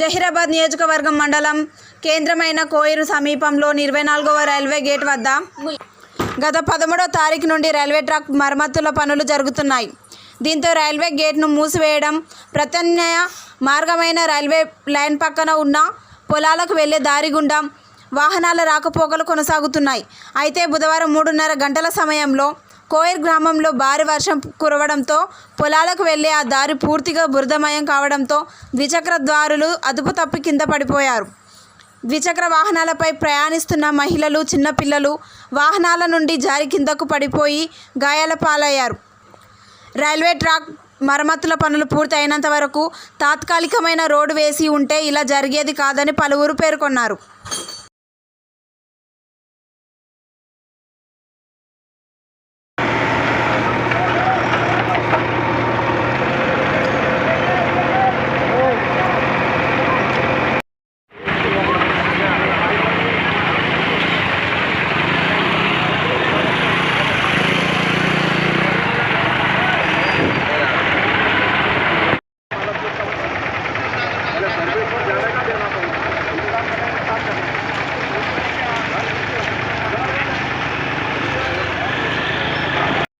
జహీరాబాద్ నియోజకవర్గం మండలం కేంద్రమైన కోయిరు సమీపంలో ఇరవై నాలుగవ రైల్వే గేట్ వద్ద గత పదమూడవ తారీఖు నుండి రైల్వే ట్రాక్ మరమ్మతుల పనులు జరుగుతున్నాయి. దీంతో రైల్వే గేట్ను మూసివేయడం ప్రత్యామ్నాయ మార్గమైన రైల్వే లైన్ పక్కన ఉన్న పొలాలకు వెళ్ళే దారి గుండా వాహనాల రాకపోకలు కొనసాగుతున్నాయి. అయితే బుధవారం మూడున్నర గంటల సమయంలో కోయర్ గ్రామంలో భారీ వర్షం కురవడంతో పొలాలకు వెళ్ళే ఆ దారి పూర్తిగా బురదమయం కావడంతో ద్విచక్ర ద్వారులు అదుపు తప్పి కింద పడిపోయారు. ద్విచక్ర వాహనాలపై ప్రయాణిస్తున్న మహిళలు చిన్నపిల్లలు వాహనాల నుండి జారి కిందకు పడిపోయి గాయాల పాలయ్యారు. రైల్వే ట్రాక్ మరమ్మతుల పనులు పూర్తయినంత వరకు తాత్కాలికమైన రోడ్డు వేసి ఉంటే ఇలా జరిగేది కాదని పలువురు పేర్కొన్నారు. Thank you.